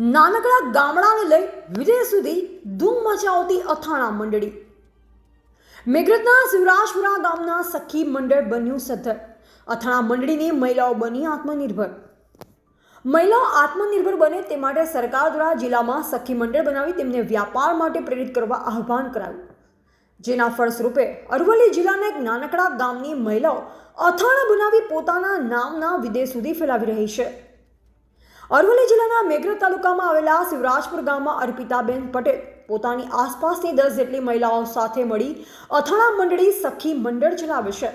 નાનકડા ગામડાને લઈ વિદેશ સુધી ધૂમ મચાવતી અથાણા મંડળી. મેઘરજના શિવરાજપુરા ગામના સખી મંડળ બન્યું સદ્ધર. અથાણા મંડળીની મહિલાઓ બની આત્મનિર્ભર. મહિલાઓ આત્મનિર્ભર બને તે માટે સરકાર દ્વારા જિલ્લામાં સખી મંડળ બનાવી તેમને વ્યાપાર માટે પ્રેરિત કરવા આહ્વાન કરાયું. જેના ફળસ્વરૂપે અરવલ્લી જિલ્લાના એક નાનકડા ગામની મહિલાઓ અથાણા બનાવી પોતાના નામના વિદેશ સુધી ફેલાવી રહી છે. અરવલ્લી જિલ્લાના મેઘરજ તાલુકામાં આવેલા શિવરાજપુર ગામમાં અર્પિતાબેન પટેલ પોતાની આસપાસની દસ જેટલી મહિલાઓ સાથે મળી અથાણા મંડળી સખી મંડળ ચલાવે છે.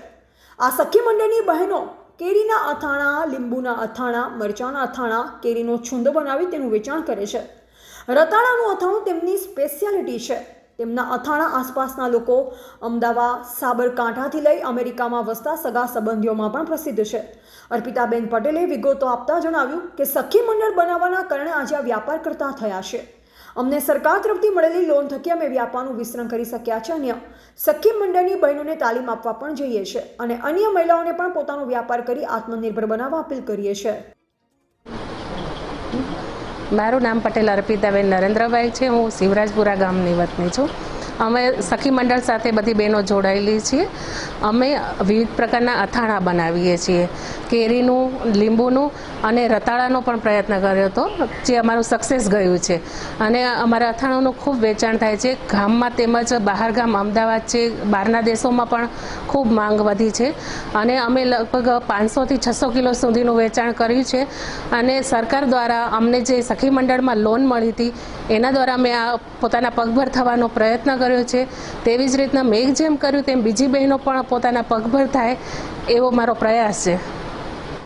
આ સખી મંડળની બહેનો કેરીના અથાણા, લીંબુના અથાણા, મરચાના અથાણા, કેરીનો છુંદો બનાવી તેનું વેચાણ કરે છે. રતાણાનું અથાણું તેમની સ્પેશિયાલિટી છે. તેમના અથાણા આસપાસના લોકો અમદાવાદ, સાબરકાંઠાથી લઈ અમેરિકામાં વસતા સગા સંબંધીઓમાં પણ પ્રસિદ્ધ છે. અર્પિતાબેન પટેલે વિગતો આપતા જણાવ્યું કે, સખી મંડળ બનાવવાના કારણે આજે આ વ્યાપાર કરતા થયા છે. અમને સરકાર તરફથી મળેલી લોન થકી અમે વ્યાપારનું વિસ્તરણ કરી શક્યા છે. અન્ય સખી મંડળની બહેનોને તાલીમ આપવા પણ જઈએ છે અને અન્ય મહિલાઓને પણ પોતાનો વ્યાપાર કરી આત્મનિર્ભર બનાવવા અપીલ કરીએ છીએ. મારું નામ પટેલ અર્પિતાબેન નરેન્દ્રભાઈ છે. હું શિવરાજપુરા ગામની વતની છું. અમે સખી મંડળ સાથે બધી બહેનો જોડાયેલી છીએ. અમે વિવિધ પ્રકારના અથાણા બનાવીએ છીએ. કેરીનું, લીંબુનું અને રતાળાનો પણ પ્રયત્ન કર્યો હતો, જે અમારું સક્સેસ ગયું છે. અને અમારા અથાણાનું ખૂબ વેચાણ થાય છે. ગામમાં તેમજ બહાર ગામ અમદાવાદ છે, બહારના દેશોમાં પણ ખૂબ માંગ વધી છે. અને અમે લગભગ પાંચસોથી છસો કિલો સુધીનું વેચાણ કર્યું છે. અને સરકાર દ્વારા અમને જે સખી મંડળમાં લોન મળી હતી એના દ્વારા મેં આ પોતાના પગભર થવાનો પ્રયત્ન કર્યો છે. તેવી જ રીતના મેં જેમ કર્યું તેમ બીજી બહેનો પણ પોતાના પગભર થાય એવો મારો પ્રયાસ છે.